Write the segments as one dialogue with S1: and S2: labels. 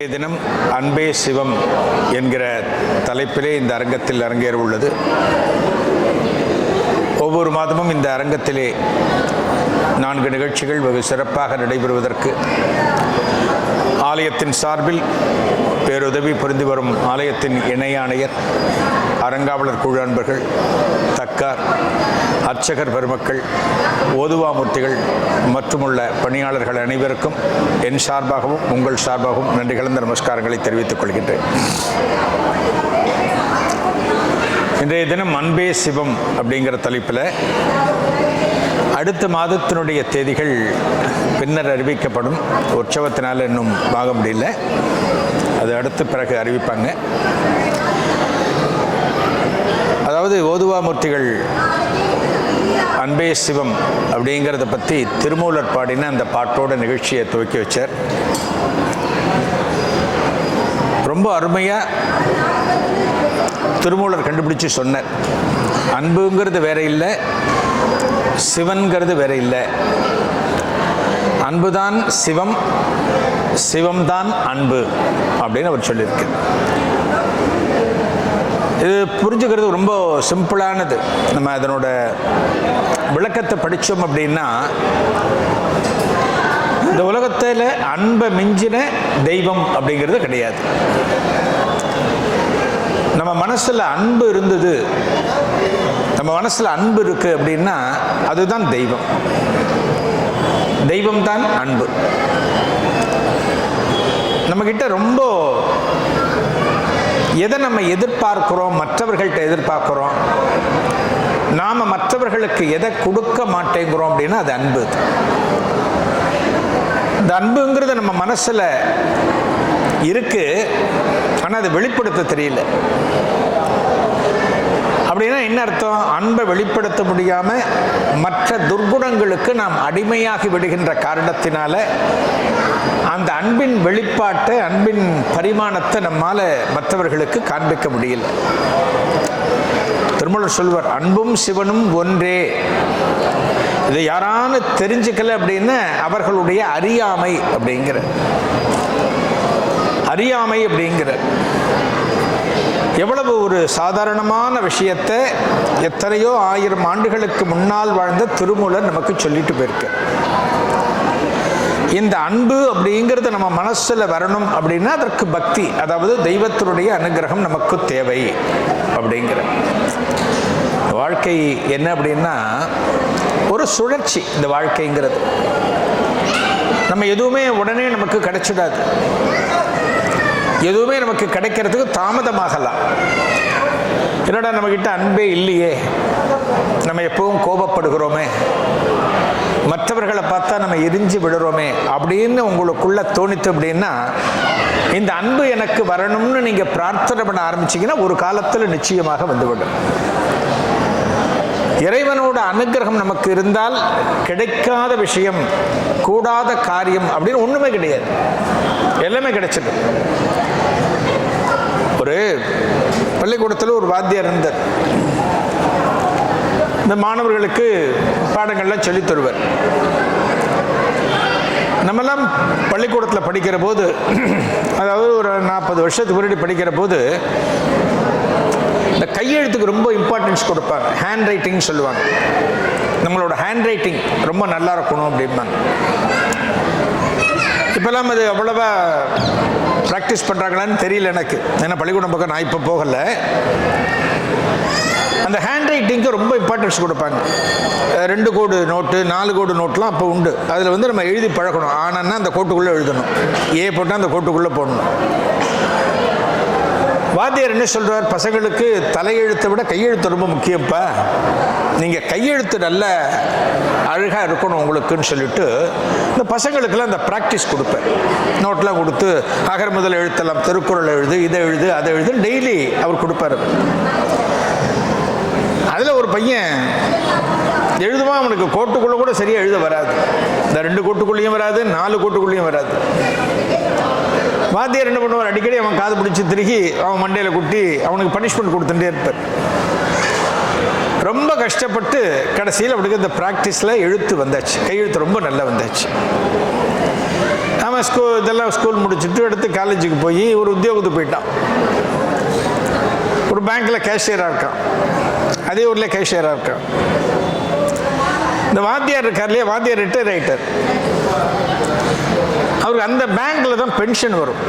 S1: தினம் அன்பே சிவம் என்கிற தலைப்பிலே இந்த அரங்கத்தில் அரங்கேற உள்ளது. ஒவ்வொரு மாதமும் இந்த அரங்கத்திலே நான்கு நிகழ்ச்சிகள் வெகு சிறப்பாக நடைபெறுவதற்கு ஆலயத்தின் சார்பில் பேருதவி புரிந்து வரும் ஆலயத்தின் இணை ஆணையர் அரங்காவலர் குழு அன்பர்கள் தக்கார் அர்ச்சகர் பெருமக்கள் ஓதுவாமூர்த்திகள் மற்றுமுள்ள பணியாளர்கள் அனைவருக்கும் என் சார்பாகவும் உங்கள் சார்பாகவும் நன்றி கலந்த நமஸ்காரங்களை தெரிவித்துக் கொள்கின்றேன். இன்றைய தினம் அன்பே சிவம் அப்படிங்கிற தலைப்பில் அடுத்த மாதத்தினுடைய தேதிகள் பின்னர் அறிவிக்கப்படும். உற்சவத்தினால் இன்னும் வாங்க முடியல. அது அடுத்த பிறகு அறிவிப்பாங்க. அதாவது ஓதுவாமூர்த்திகள் அன்பே சிவம் அப்படிங்கிறத பற்றி திருமூலர் பாடின அந்த பாட்டோட நிகழ்ச்சியை துவக்கி வச்சார். ரொம்ப அருமையாக திருமூலர் கண்டுபிடிச்சு சொன்னார். அன்புங்கிறது வேற இல்லை சிவன்கிறது வேற இல்லை. அன்புதான் சிவம் சிவம்தான் அன்பு அப்படின்னு அவர் சொல்லியிருக்கார். இது புரிஞ்சுக்கிறது ரொம்ப சிம்பிளானது. நம்ம அதனோட விளக்கத்தை படித்தோம் அப்படின்னா இந்த உலகத்தில் அன்பை மிஞ்சின தெய்வம் அப்படிங்கிறது கிடையாது. நம்ம மனசில் அன்பு இருந்தது நம்ம மனசில் அன்பு இருக்குது அப்படின்னா அதுதான் தெய்வம். தெய்வம் தான் அன்பு நம்மக்கிட்ட ரொம்ப எதை நம்ம எதிர்பார்க்கிறோம் மற்றவர்கள்ட்ட எதிர்பார்க்குறோம் நாம் மற்றவர்களுக்கு எதை கொடுக்க மாட்டேங்கிறோம் அப்படின்னா அது அன்பு. இந்த அன்புங்கிறது நம்ம மனசில் இருக்கு ஆனால் அதை வெளிப்படுத்த தெரியல. அப்படின்னா என்ன அர்த்தம்? அன்பை வெளிப்படுத்த முடியாமல் மற்ற துர்குணங்களுக்கு நாம் அடிமையாகி விடுகின்ற காரணத்தினால அந்த அன்பின் வெளிப்பாட்டை அன்பின் பரிமாணத்தை நம்மால் மற்றவர்களுக்கு காண்பிக்க முடியல. திருமலர் சொல்வர் அன்பும் சிவனும் ஒன்றே. இதை யாரானு தெரிஞ்சுக்கல அப்படின்னு அவர்களுடைய அறியாமை அப்படிங்கிற. அறியாமை அப்படிங்கிற. எவ்வளவு ஒரு சாதாரணமான விஷயத்தை எத்தனையோ ஆயிரம் ஆண்டுகளுக்கு முன்னால் வாழ்ந்த திருமூலர் நமக்கு சொல்லிட்டு போயிருக்கு. இந்த அன்பு அப்படிங்கிறது நம்ம மனசில் வரணும் அப்படின்னா அதற்கு பக்தி அதாவது தெய்வத்தினுடைய அனுகிரகம் நமக்கு தேவை அப்படிங்கிற. வாழ்க்கை என்ன அப்படின்னா ஒரு சுழற்சி இந்த வாழ்க்கைங்கிறது. நம்ம எதுவுமே உடனே நமக்கு கிடைச்சிடாது. எதுவுமே நமக்கு கிடைக்கிறதுக்கு தாமதமாகலாம். என்னடா நம்மக்கிட்ட அன்பே இல்லையே? நம்ம எப்பவும் கோபப்படுகிறோமே. மற்றவர்களை பார்த்தா நம்ம எரிஞ்சு விடுறோமே அப்படின்னு உங்களுக்குள்ள தோணித்து அப்படின்னா இந்த அன்பு எனக்கு வரணும்னு நீங்கள் பிரார்த்தனை பண்ண ஆரம்பிச்சீங்கன்னா ஒரு காலத்தில் நிச்சயமாக வந்துவிடும் இறைவனோட அனுகிரகம் நமக்கு இருந்தால் கிடைக்காத விஷயம் கூடாத காரியம் அப்படின்னு ஒன்றுமே கிடையாது. எல்லாமே கிடைச்சது ஒரு பள்ளிக்கூடத்தில் ஒரு வாத்தியார் இருந்தார். இந்த மாணவர்களுக்கு பாடங்கள்லாம் சொல்லித் தருவர். நம்மெல்லாம் பள்ளிக்கூடத்தில் படிக்கிற போது அதாவது ஒரு நாற்பது வருஷத்துக்கு முன்னாடி படிக்கிற போது கையெழுத்துக்கு ரொம்ப இம்பார்ட்டன்ஸ் கொடுப்பாங்க. ஹேண்ட் ரைட்டிங் சொல்லுவாங்க. நம்மளோட ஹேண்ட் ரைட்டிங் ரொம்ப நல்லா இருக்கணும் அப்படிம்பாங்க. இப்போல்லாம் அது அவ்வளவா ப்ராக்டிஸ் பண்ணுறாங்களான்னு தெரியல எனக்கு. ஏன்னா பள்ளிக்கூடம் பக்கம் நான் இப்போ போகலை. அந்த ஹேண்ட் ரைட்டிங்க்கு ரொம்ப இம்பார்ட்டன்ஸ் கொடுப்பாங்க. ரெண்டு கோடு நோட்டு நாலு கோடு நோட்லாம் அப்போ உண்டு. அதில் வந்து நம்ம எழுதி பழக்கணும் ஆனால் அந்த கோட்டுக்குள்ளே எழுதணும். ஏ போட்டால் அந்த கோட்டுக்குள்ளே போடணும். வாத்தியார் என்ன சொல்கிறார் பசங்களுக்கு தலையெழுத்தை விட கையெழுத்து ரொம்ப முக்கியம்ப்பா நீங்கள் கையெழுத்து நல்ல அழகாக இருக்கணும் உங்களுக்குன்னு சொல்லிட்டு இந்த பசங்களுக்கெல்லாம் அந்த ப்ராக்டிஸ் கொடுப்பேன். நோட்லாம் கொடுத்து அகர் முதல் எழுத்தெல்லாம் திருக்குறள் எழுது இதை எழுது அதை எழுது டெய்லி அவர் கொடுப்பாரு. அதில் ஒரு பையன் எழுதுவான் அவனுக்கு கோட்டுக்குள்ளே கூட சரியாக எழுத வராது. இந்த ரெண்டு கோட்டுக்குள்ளேயும் வராது நாலு கோட்டுக்குள்ளேயும் வராது. வாத்தியார் என்ன பண்ணுவார்? அடிக்கடி அவன் காது பிடிச்சி திருகி அவன் மண்டையில் குட்டி அவனுக்கு பனிஷ்மெண்ட் கொடுத்துட்டே இருப்பார். ரொம்ப கஷ்டப்பட்டு கடைசியில் அவனுக்கு இந்த ப்ராக்டிஸில் எழுத்து வந்தாச்சு. கையெழுத்து ரொம்ப நல்லா வந்தாச்சு. அவன் ஸ்கூல் இதெல்லாம் ஸ்கூல் முடிச்சுட்டு எடுத்து காலேஜுக்கு போய் ஒரு உத்தியோகத்துக்கு போயிட்டான். ஒரு பேங்க்கில் கேஷியராக இருக்கான். அதே ஊரில் கேஷியராக இருக்கான். இந்த வாத்தியார் இருக்கார் இல்லையா வாத்தியார் ரிட்டையர் ஆகிட்டார் அவருக்கு அந்த பேங்க்கில் தான் பென்ஷன் வரும்.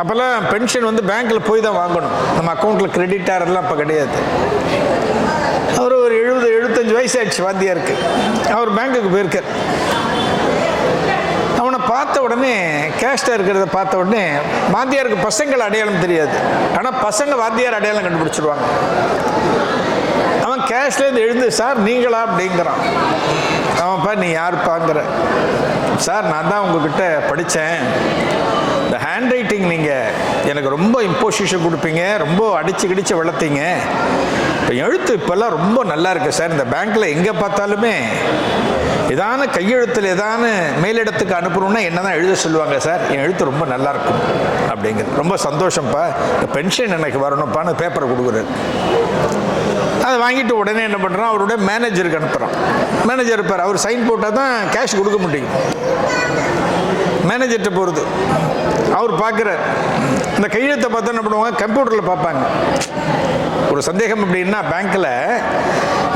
S1: அப்போல்லாம் பென்ஷன் வந்து பேங்க்கில் போய் தான் வாங்கணும். நம்ம அக்கௌண்ட்டில் கிரெடிட் எல்லாம் இப்போ கிடையாது. அவர் ஒரு எழுபது எழுபத்தஞ்சு வயசு ஆயிடுச்சு வாத்தியாருக்கு. அவர் பேங்க்குக்கு போயிருக்கார். அவனை பார்த்த உடனே கேஷ்டாக இருக்கிறத பார்த்த உடனே வாத்தியாருக்கு பசங்கள் அடையாளம் தெரியாது. ஆனால் பசங்க வாத்தியார் அடையாளம் கண்டுபிடிச்சிடுவாங்க அவன் கேஷ்லேருந்து எழுந்து சார் நீங்களா? அப்படிங்கிறான். அவன்ப்பா நீ யாருப்பாங்கிற? சார் நான் தான் உங்ககிட்ட படித்தேன் இந்த ஹேண்ட் ரைட்டிங் நீங்கள் எனக்கு ரொம்ப இம்போசிஷன் கொடுப்பீங்க ரொம்ப அடிச்சு கிடிச்சு வளர்த்தீங்க. இப்போ எழுத்து இப்போல்லாம் ரொம்ப நல்லா இருக்கு சார். இந்த பேங்க்கில் எங்கே பார்த்தாலுமே ஏதான கையெழுத்தில் ஏதான மேலிடத்துக்கு அனுப்பணும்னா என்ன தான் எழுத சொல்லுவாங்க சார்? என் எழுத்து ரொம்ப நல்லா இருக்கும் அப்படிங்கிறது. ரொம்ப சந்தோஷம்ப்பா இந்த பென்ஷன் எனக்கு வரணும்ப்பான்னு பேப்பரை கொடுக்குறாரு. அதை வாங்கிட்டு உடனே என்ன பண்ணுறான் அவருடைய மேனேஜருக்கு அனுப்புகிறான் மேனேஜர் இருப்பார். அவர் சைன் போட்டால் தான் கேஷ் கொடுக்க முடியும். மேனேஜர்கிட்ட போகிறது அவர் பார்க்குறார். இந்த கையெழுத்தை பார்த்தா என்ன பண்ணுவாங்க? கம்ப்யூட்டரில் பார்ப்பாங்க. ஒரு சந்தேகம் அப்படின்னா பேங்க்கில்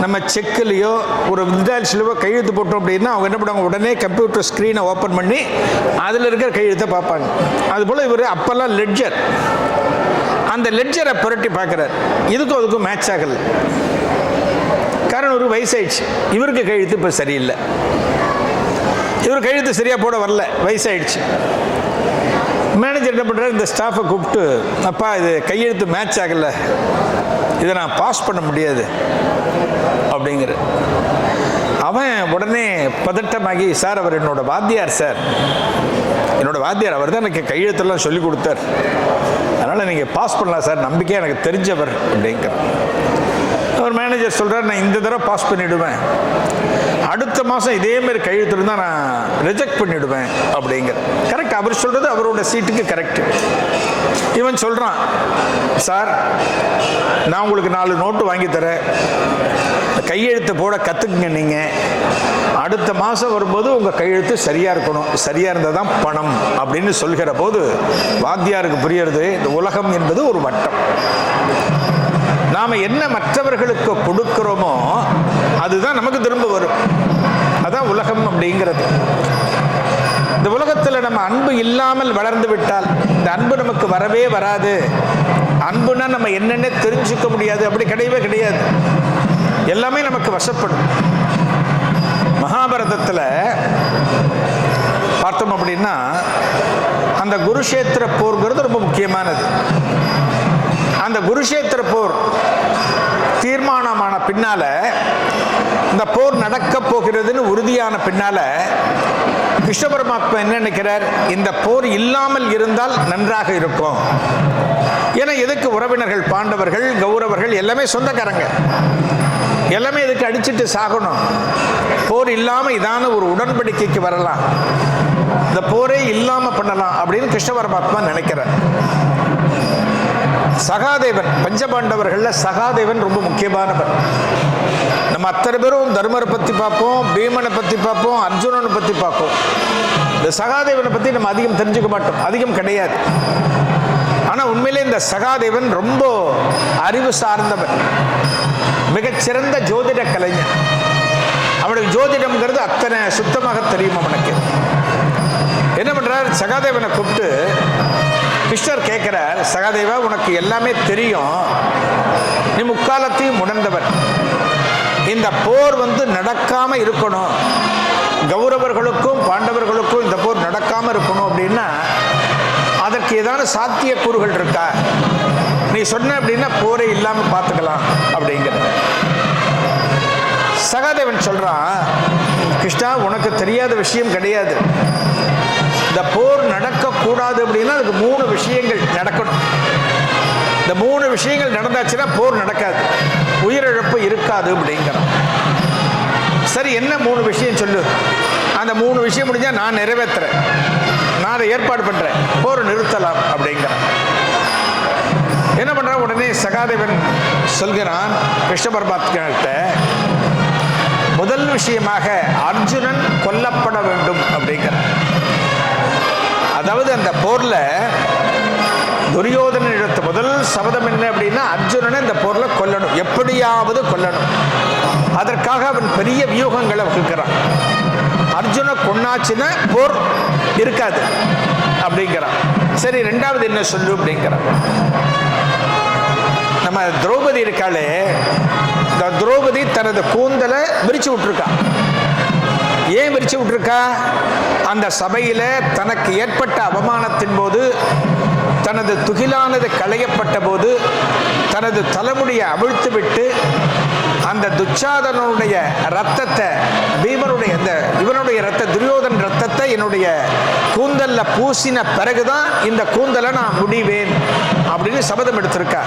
S1: நம்ம செக்குலேயோ ஒரு வித்யாட்சிலையோ கையெழுத்து போட்டோம் அப்படின்னா அவங்க என்ன பண்ணுவாங்க? உடனே கம்ப்யூட்டர் ஸ்க்ரீனை ஓப்பன் பண்ணி அதில் இருக்கிற கையெழுத்தை பார்ப்பாங்க. அதுபோல் இவர் அப்போல்லாம் லெட்ஜர் அந்த லெட்ஜரை புரட்டி பார்க்குறார். இதுக்கும் அதுக்கும் மேட்ச் ஆகலை. காரணம் ஒரு வயசாயிடுச்சு. இவருக்கு கையெழுத்து இப்போ சரியில்லை. இவர் கையெழுத்து சரியாக போட வரல. வயசாயிடுச்சு. மேனேஜர் என்ன பண்ணுறாரு இந்த ஸ்டாஃபை கூப்பிட்டு அப்பா இது கையெழுத்து மேட்ச் ஆகலை. இதை நான் பாஸ் பண்ண முடியாது. அப்படிங்கிற அவன் உடனே பதட்டமாகி சார் அவர் என்னோட வாத்தியார் சார். என்னோட வாத்தியார் அவர் தான் எனக்கு கையெழுத்தெல்லாம் சொல்லி கொடுத்தார். அதனால் நீங்கள் பாஸ் பண்ணலாம் சார். நம்பிக்கை எனக்கு தெரிஞ்சவர். அப்படிங்கிற அவர் மேனேஜர் சொல்கிறார் நான் இந்த தடவை பாஸ் பண்ணிவிடுவேன் அடுத்த மாதம் இதேமாரி கையெழுத்து இருந்தால் நான் ரிஜெக்ட் பண்ணிவிடுவேன் அப்படிங்கிற. கரெக்ட் அவர் சொல்கிறது அவரோட சீட்டுக்கு கரெக்ட் இவன் சொல்கிறான் சார் நான் உங்களுக்கு நாலு நோட்டு வாங்கி தரேன். கையெழுத்து போட கற்றுக்குங்க நீங்கள் அடுத்த மாதம் வரும்போது உங்கள் கையெழுத்து சரியாக இருக்கணும். சரியாக இருந்தால் தான் பணம். அப்படின்னு சொல்கிற போது வாத்தியாருக்கு புரியறது இந்த உலகம் என்பது ஒரு வட்டம். நாம் என்ன மற்றவர்களுக்கு கொடுக்கிறோமோ அதுதான் நமக்கு திரும்ப வரும். அதான் உலகம் அப்படிங்கிறது. இந்த உலகத்தில் நம்ம அன்பு இல்லாமல் வளர்ந்து விட்டால் இந்த அன்பு நமக்கு வரவே வராது. அன்புனா நம்ம என்னென்ன தெரிஞ்சுக்க முடியாது அப்படி கிடையவே கிடையாது. எல்லாமே நமக்கு வசப்படும். மகாபாரதத்தில் பார்த்தோம் அப்படின்னா அந்த குருஷேத்திர போர்ங்கிறது ரொம்ப முக்கியமானது. அந்த குருஷேத்திர போர் தீர்மானமான பின்னால இந்த போர் நடக்க போகிறதுன்னு உறுதியான பின்னால கிருஷ்ண பரமாத்மா என்ன நினைக்கிறார்? இந்த போர் இல்லாமல் இருந்தால் நன்றாக இருக்கும். ஏன்னா எதுக்கு உறவினர்கள் பாண்டவர்கள் கௌரவர்கள் எல்லாமே சொந்தக்காரங்க. எல்லாமே இதுக்கு அடிச்சுட்டு சாகணும். போர் இல்லாமல் இதான ஒரு உடன்படிக்கைக்கு வரலாம். இந்த போரே இல்லாமல் பண்ணலாம் அப்படின்னு கிருஷ்ண பரமாத்மா நினைக்கிறார். சகாதேவன் பஞ்சபாண்டவர்களில் சகாதேவன் ரொம்ப முக்கியமானவர் நம்ம அத்தனை பேரும் தர்மரை பற்றி பார்ப்போம் பீமனை பற்றி பார்ப்போம் அர்ஜுனனை பற்றி பார்ப்போம். இந்த சகாதேவனை பற்றி நம்ம அதிகம் தெரிஞ்சுக்க மாட்டோம். அதிகம் கிடையாது. ஆனால் உண்மையிலே இந்த சகாதேவன் ரொம்ப அறிவு சார்ந்தவன். மிகச்சிறந்த ஜோதிட கலைஞர் அவனுக்கு ஜோதிடம்ங்கிறது அத்தனை சுத்தமாக தெரியும் அவனுக்கு. என்ன பண்ணுறார் சகாதேவனை கூப்பிட்டு கிருஷ்ணர் கேட்கிறார் சகாதேவா உனக்கு எல்லாமே தெரியும். நீ முக்காலத்தையும் உணர்ந்தவர் இந்த போர் வந்து நடக்காம இருக்கணும். கௌரவர்களுக்கும் பாண்டவர்களுக்கும் இந்த போர் நடக்காம இருக்கணும் அப்படின்னா அதற்கு ஏதாவது சாத்தியக்கூறுகள் இருக்கா? நீ சொன்ன அப்படின்னா போரே இல்லாம பார்த்துக்கலாம் அப்படிங்கிற சகாதேவன் சொல்றான் கிருஷ்ணா உனக்கு தெரியாத விஷயம் கிடையாது. இந்த போர் நடக்கக்கூடாது அப்படின்னா அதுக்கு மூணு விஷயங்கள் நடக்கணும். இந்த மூணு விஷயங்கள் நடந்தாச்சுன்னா போர் நடக்காது. உயிரிழப்பு இருக்காது அப்படிங்கிறோம். சரி என்ன மூணு விஷயம் சொல்லு? அந்த மூணு விஷயம் முடிஞ்சால் நான் நிறைவேற்றுறேன். நான் அதை ஏற்பாடு பண்ணுறேன் போர் நிறுத்தலாம் அப்படிங்கிறான் என்ன பண்ணுறான் உடனே சகாதேவன் சொல்கிறான் கிருஷ்ண பரமாத்மாட்ட முதல் விஷயமாக அர்ஜுனன் கொல்லப்பட வேண்டும் அப்படிங்கிறான். அதாவது அந்த போர்ல துரியோதனன் எடுத்த முதல் சபதம் என்ன அப்படின்னா அர்ஜுனனை இந்த போரில் கொல்லணும். எப்படியாவது கொல்லணும். அதற்காக அவன் பெரிய வியூகங்களை வகுக்கிறான். அர்ஜுன கொன்னாச்சுன்னா போர் இருக்காது அப்படிங்கிறான். சரி ரெண்டாவது என்ன சொல்லு அப்படிங்கிறான். நம்ம திரௌபதி இருக்காளே. இந்த திரௌபதி தனது கூந்தலை விரிச்சு விட்டுருக்கான். ஏன் விட்டுருக்கா? அந்த சபையில் தனக்கு ஏற்பட்ட அவமானத்தின் போது தனது துகிலானது களையப்பட்ட போது தனது தலைமுடியை அவிழ்த்து விட்டு அந்த துச்சாதனனுடைய ரத்தத்தை பீமனுடைய அந்த இவனுடைய ரத்த துரியோதன் ரத்தத்தை என்னுடைய கூந்தல்ல பூசின பிறகுதான் இந்த கூந்தலை நான் முடிவேன் அப்படின்னு சபதம் எடுத்திருக்கா.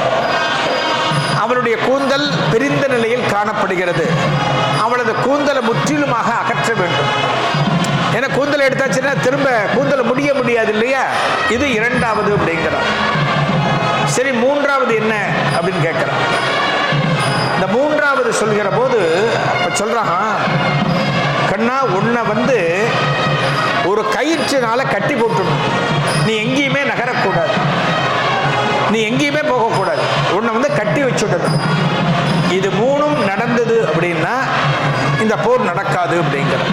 S1: அவளுடைய கூந்தல் பிரிந்த நிலையில் காணப்படுகிறது. அவளது கூந்தலை முற்றிலுமாக அகற்ற வேண்டும். ஏன்னா கூந்தலை எடுத்தாச்சுன்னா திரும்ப கூந்தலை முடிய முடியாது இல்லையா? இது இரண்டாவது அப்படிங்கிறார் சரி மூன்றாவது என்ன அப்படின்னு கேட்குறான். இந்த மூன்றாவது சொல்கிற போது அப்போ சொல்கிறான் கண்ணா உன்னை வந்து ஒரு கயிற்றினால கட்டி போட்டுடணும். நீ எங்கேயுமே நகரக்கூடாது. நீ எங்கேயுமே போகக்கூடாது. கட்டி வச்சுடணும் இது மூணும் நடந்தது அப்படின்னா இந்த போர் நடக்காது அப்படிங்கிறது.